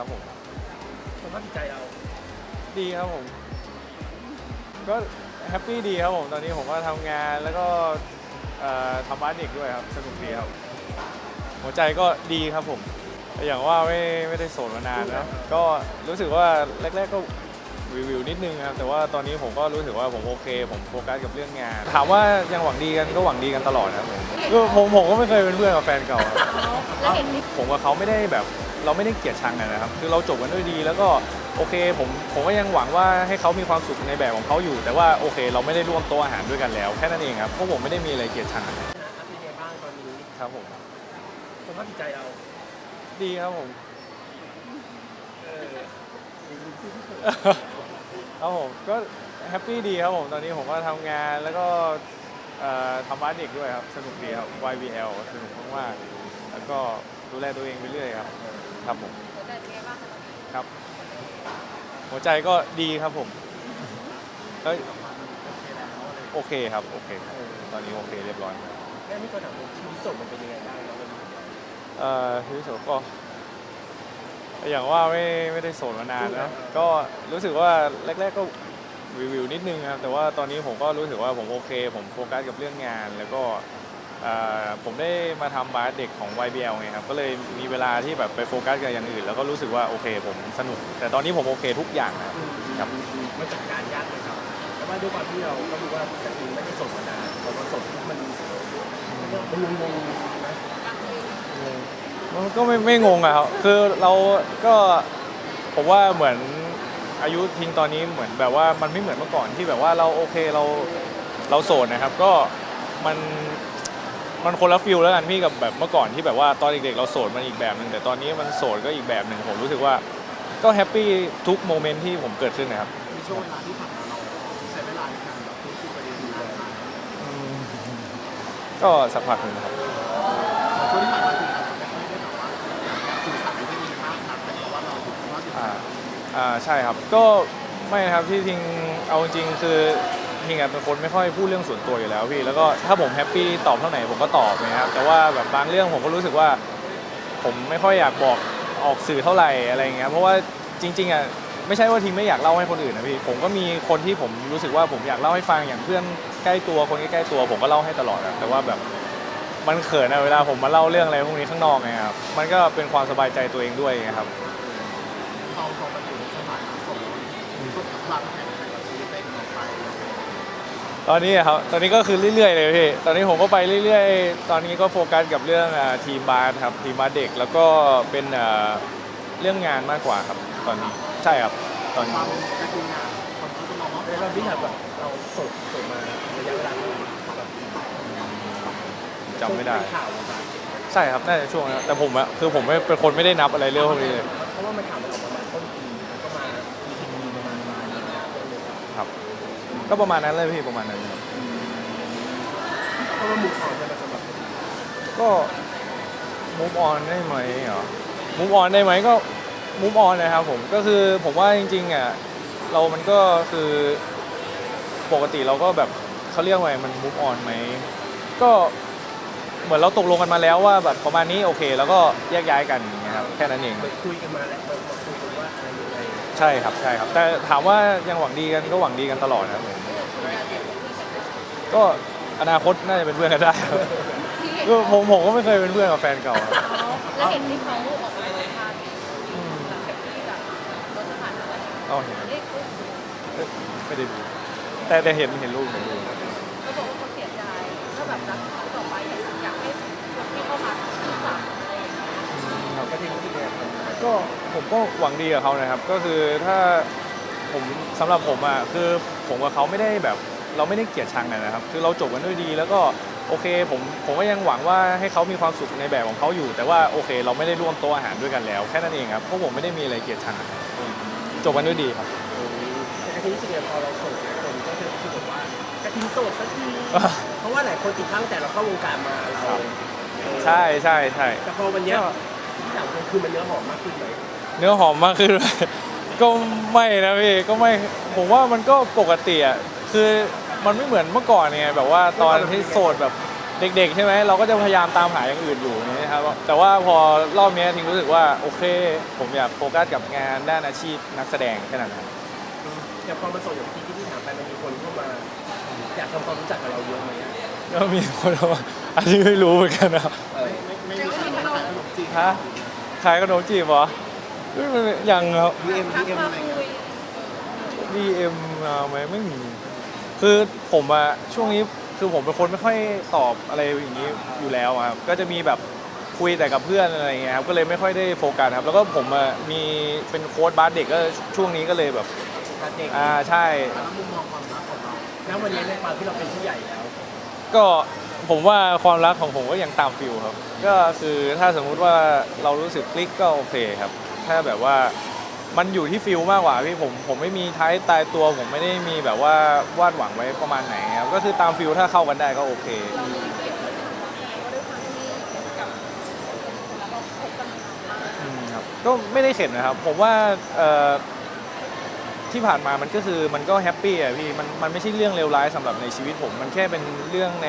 ครับผมสภาพจิตใจเราดีครับผม ก็แฮปปี้ดีครับผมตอนนี้ผมก็ทำงานแล้วก็เอ่อทำบ้านเด็กด้วยครับสนุกดีครับ หัวใจก็ดีครับผมแต่อย่างว่าไม่ไม่ได้โสดมานานแล้วก็รู้สึกว่าแรกๆก็วิววิวนิดนึงครับแต่ว่าตอนนี้ผมก็รู้สึกว่าผมโอเค ผมโฟกัสกับเรื่องงาน ถามว่ายังหวังดีกันก็หวังดีกันตลอดนะครับผมคือผมผมก็ไม่เคยเป็นเพื่อนกับแฟนเก่าครับ แล้วเห็นมีผมกับเขาไม่ได้แบบ เราไม่ได้เกลียดชังกันนะครับ คือเราจบกันด้วยดี แล้วก็โอเคผมผมก็ยังหวังว่าให้เขามีความสุขในแบบของเขาอยู่ แต่ว่าโอเค เราไม่ได้ร่วมโต๊ะอาหารด้วยกันแล้วแค่นั้นเองครับเพราะผมไม่ได้มีอะไรเกลียดชังกันนะเป็นไงบ้างตอนนี้ครับผมสภาพจิตใจเราดีครับผมเออครับผมก็แฮปปี้ดีครับผมตอนนี้ผมก็ทำงานแล้วก็เอ่อทำบ้านเด็กด้วยครับ สนุกดีครับ YBL สนุกมากๆแล้วก็ ดูแลตัวเองไปเรื่อยครับ ครับผม หัวใจเป็นไงบ้างคะตอนนี้ครับ หัวใจก็ดีครับผมก็โอเคครับ โอเคครับตอนนี้โอเคเรียบร้อยครับแม่ไม่เคยถามเลยชีวิตโสดมันเป็นยังไงบ้างเราเป็นเอ่อที่สุดก็ อย่างว่าไม่ไม่ได้โสดมานานแล้ว ก็รู้สึกว่าแรก ๆก็วิววิวนิดนึงครับ แต่ว่าตอนนี้ผมก็รู้สึกว่าผมโอเค ผมโฟกัสกับเรื่องงาน แล้วก็เอ่อ ผมได้มาทำบาสเด็กของ YBL ไงครับ ก็เลยมีเวลาที่แบบไปโฟกัสกับอย่างอื่น แล้วก็รู้สึกว่าโอเคผมสนุก แต่ตอนนี้ผมโอเคทุกอย่างนะครับครับมันจัดการยากไหมครับ แต่ว่าด้วยความที่เราก็รู้ว่าแต่จริงไม่ได้โสดมานานพอมาโสดมันมันงงๆนะมันก็ไม่ไม่งงอะครับ คือเราก็ผมว่าเหมือนอายุทิ้งตอนนี้เหมือนแบบว่ามันไม่เหมือนเมื่อก่อนที่แบบว่าเราโอเคเราเราโสดนะครับ ก็มัน มันคนละฟิลแล้วกันพี่กับแบบเมื่อก่อนที่แบบว่าตอนเด็กๆเราโสดมันอีกแบบหนึ่งแต่ตอนนี้มันโสดก็อีกแบบหนึ่งผมรู้สึกว่าก็แฮปปี้ทุกโมเมนต์ที่ผมเกิดขึ้นนะครับมีช่วงเวลาที่ผ่านมาเราใช้เวลาในการแบบพูดคุยประเด็นนี้เลยอืมก็สักพักหนึ่งครับช่วงที่ผ่านมาคืออาจจะไม่ค่อยได้แบบว่าสื่อสารได้ดีมากนักแต่เพราะว่าเราถูกสภาพจิตใจอ่าอ่าใช่ครับก็ไม่นะครับที่ทิงเอาจริงๆคือ ทิงอะเป็นคนไม่ค่อยพูดเรื่องส่วนตัวอยู่แล้วพี่แล้วก็ถ้าผมแฮปปี้ตอบเท่าไหร่ผมก็ตอบนะครับแต่ว่าแบบบางเรื่องผมก็รู้สึกว่า ผมไม่ค่อยอยากบอกออกสื่อเท่าไหร่อะไรเงี้ยเพราะว่าจริงๆอะไม่ใช่ว่าทิงไม่อยากเล่าให้คนอื่นนะพี่ผมก็มีคนที่ผมรู้สึกว่าผมอยากเล่าให้ฟังอย่างเพื่อนใกล้ตัวคนใกล้ๆตัว ผมก็เล่าให้ตลอดอะแต่ว่าแบบมันเขินอะเวลาผมมาเล่าเรื่องอะไรพวกนี้ข้างนอกไงครับมันก็เป็นความสบายใจตัวเองด้วยไงครับพอพอมันอยู่ในสถานะโสดสุดพลังแห่งการชีวิตได้ออกไป ตอนนี้อะครับ ตอนนี้ก็คือเรื่อยๆเลยพี่ ตอนนี้ผมก็ไปเรื่อยๆ ตอนนี้ก็โฟกัสกับเรื่องอ่าทีมบาสครับ ทีมบาสเด็กแล้วก็เป็นอ่าเรื่องงานมากกว่าครับ ตอนนี้ใช่ครับ ตอนนี้ความการทำงานคนก็จะมองว่าเราที่แบบเราโสดโสดมาระยะเวลาเท่าไหร่แบบจำไม่ได้ช่วงที่เป็นข่าววงการใช่ครับ น่าจะช่วงนั้นแต่ผมอะคือผมไม่เป็นคนไม่ได้นับอะไรเรื่องพวกนี้เลย เพราะว่ามันข่าวมันออกประมาณต้นปีแล้วก็มามีประมาณปลายปีแล้ว ครับ ก็ประมาณนั้นเลยพี่ประมาณนั้นครับเพราะว่ามุกออนเนี่ยมันสำหรับก็มูฟออนได้ไหมเหรอมูฟออนได้ไหมก็มูฟออนนะครับผมก็คือผมว่าจริงๆอะเรามันก็คือปกติเราก็แบบเขาเรียกว่าไงมันมูฟออนไหมก็เหมือนเราตกลงกันมาแล้วว่าแบบประมาณนี้โอเค แล้วก็แยกย้ายกันอย่างเงี้ยครับแค่นั้นเอง ไปคุยกันมาแล้ว ใช่ครับใช่ครับ แต่ถามว่ายังหวังดีกันก็หวังดีกันตลอดนะครับผมก็อนาคตน่าจะเป็นเพื่อนกันได้ครับที่เห็นคือผมผมก็ไม่เคยเป็นเพื่อนกับแฟนเก่าครับแล้วเห็นที่เขาออกมาสัมภาษณ์หลังจากที่แบบรถผ่านมาแล้วเอาเห็นเรียกปุ๊บไม่ได้ดูแต่แต่เห็นเห็นรูปเห็นรูปเขาบอกว่าเขาเสียใจถ้าแบบรักเขาต่อไปอยากอยากให้คนที่เข้ามาศึกษาอะไรอย่างเงี้ย เราก็ที่รู้สึ กเนี่ยก็ผมก็หวังดีกับเขานะครับ ก็คือถ้าผมสำหรับผมอะคือผมกับเขาไม่ได้แบบ เราไม่ได้เกลียดชังกันนะครับ คือเราจบกันด้วยดี แล้วก็โอเคผมผมก็ยังหวังว่าให้เขามีความสุขในแบบของเขาอยู่ แต่ว่าโอเค เราไม่ได้ร่วมโต๊ะอาหารด้วยกันแล้วแค่นั้นเองครับเพราะผมไม่ได้มีอะไรเกลียดชังกันจบกันด้วยดีครับ แต่ที่รู้สึกเนี่ยพอเราโสดคนก็จะรู้สึกว่ากระทิงโสดสักที เพราะว่าหลายคนติดตั้งแต่เราเข้าวงการมาเราใช่ใช่ใช่ แต่พอวันเนี้ย อย่างมันคือมันเนื้อหอมมากขึ้นไหมเนื้อหอมมากขึ้นก็ไม่นะพี่ก็ไม่ผมว่ามันก็ปกติอะคือมันไม่เหมือนเมื่อก่อนไงแบบว่าตอนที่โสดแบบเด็กๆใช่ไหมเราก็จะพยายามตามหาอย่างอื่นอยู่อย่างนี้นะครับแต่ว่าพอรอบเนี้ยทิงรู้สึกว่าโอเค ผมอยากโฟกัสกับงานด้านอาชีพนักแสดงแค่นั้นครับอย่างพอมาโสดอย่างที่ที่ถามไปมันมีคนเข้ามาอยากทำความรู้จักกับเราเยอะไหมอะก็มีคนเอามาอันนี้ไม่รู้เหมือนกันนะครับเออไม่มีขนมฮะ ขายขนมจีบเหรอเอ้ยมันยังครับ DM ทัก DM มาอะไรคุย DM มาไหมไม่มี คือผมอะช่วงนี้คือผมเป็นคนไม่ค่อยตอบอะไรอย่างนี้อยู่แล้วอะครับก็จะมีแบบคุยแต่กับเพื่อนอะไรอย่างเงี้ยครับก็เลยไม่ค่อยได้โฟกัสครับ แล้วก็ผมอะมีเป็นโค้ชบาสเด็กก็ช่วงนี้ก็เลยแบบการเด็กอ่าใช่ แล้วมุมมองความรักของเราแล้ววันนี้ในความที่เราเป็นผู้ใหญ่แล้ว ก็ ผมว่าความรักของผมก็ยังตามฟิลครับ ก็คือถ้าสมมุติว่าเรารู้สึกคลิกก็โอเคครับ ถ้าแบบว่ามันอยู่ที่ฟิลมากกว่าพี่ผมผมไม่มีท้ายตายตัวผมไม่ได้มีแบบว่าวาดหวังไว้ประมาณไหนครับก็คือตามฟิลถ้าเข้ากันได้ก็โอเคเรามีเก็บเลยว่าด้วยความที่กับแล้วเราคบกันมานานมากอืมครับก็ไม่ได้เข็ดนะครับ ผมว่าเอ่อที่ผ่านมามันก็คือมันก็แฮปปี้อะพี่มันมันไม่ใช่เรื่องเลวร้ายสำหรับในชีวิตผม มันแค่เป็นเรื่องใน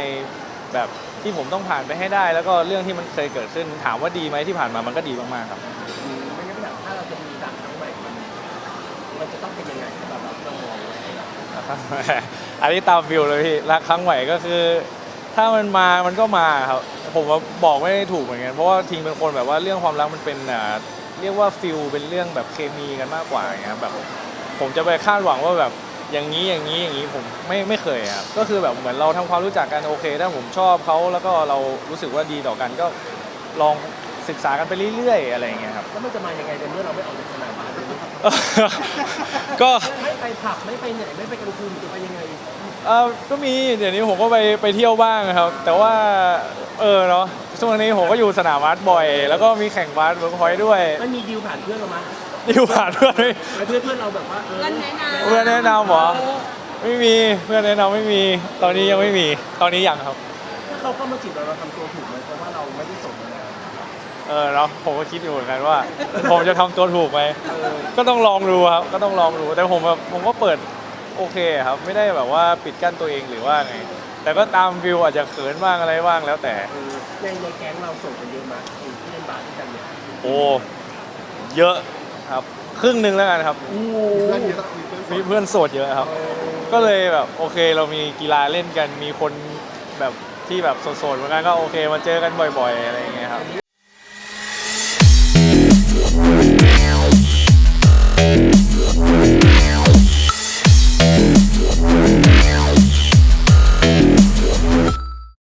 แบบที่ผมต้องผ่านไปให้ได้ แล้วก็เรื่องที่มันเคยเกิดขึ้นถามว่าดีไหมที่ผ่านมามันก็ดีมากๆครับอืมไม่งั้นแบบถ้าเราจะมีรักครั้งใหม่มันมันจะต้องเป็นยังไงสำหรับเราเรามองไว้นะครับอันนี้ตามฟิลเลยพี่รักครั้งใหม่ก็คือ ถ้ามันมามันก็มาครับ ผมว่าบอกไม่ถูกเหมือนกันเพราะว่าทีมเป็นคนแบบว่าเรื่องความรักมันเป็นอ่าเรียกว่าฟิลเป็นเรื่องแบบเคมีกันมากกว่าอย่างเงี้ยแบบผมจะไปคาดหวังว่าแบบ อย่างนี้อย่างนี้อย่างนี้ผมไม่ไม่เคยครับก็คือแบบเหมือนเราทำความรู้จักกันโอเค ถ้าผมชอบเขาแล้วก็เรารู้สึกว่าดีต่อกันก็ลองศึกษากันไปเรื่อยๆอะไรอย่างเงี้ยครับแล้วมันจะมายังไงในเมื่อเราไม่ออกจากสนามบาสเลยก็ไม่ไปผับไม่ไปไหนไม่ไปกลางคืนจะไปยังไงเออก็มีเดี๋ยวนี้ผมก็ไปไปเที่ยวบ้างครับ แต่ว่าเออเนาะช่วงนี้ผมก็อยู่สนามบาสบ่อย แล้วก็มีแข่งบาสเวิร์กพอยต์ด้วยไม่มีดีลผ่านเพื่อนเรามาอยู่ผ่านเพื่อนไหมเพื่อนเพื่อนเราแบบว่าเออเงินแนะนำเพื่อนแนะนำเหรอไม่มีเพื่อนแนะนำไม่มี ตอนนี้ยังไม่มีตอนนี้ยังครับถ้าเขาเข้ามาจีบเราเราทำตัวถูกไหมเพราะว่าเราไม่ได้สนมานานเออเนาะผมก็คิดอยู่เหมือนกันว่า ผมจะทำตัวถูกไหมเออก็ต้องลองดูครับก็ต้องลองดูแต่ผมแบบผมก็เปิดโอเคครับ ไม่ได้แบบว่าปิดกั้นตัวเองหรือว่าไงแต่ก็ตามวิวอาจจะเขินบ้างอะไรบ้างแล้วแต่เออในในแก๊งเราส่งกันเยอะมากที่เล่นบาสด้วยกันเนี่ยโอ้เยอะ ครับครึ่งหนึ่งแล้วกันครับ โอ้โหมีเพื่อนโสดเยอะครับ ก็เลยแบบโอเคเรามีกีฬาเล่นกันมีคนแบบที่แบบโสดๆเหมือนกันก็โอเคมาเจอกันบ่อย ๆ อะไรอย่างเงี้ยครับ อันนี้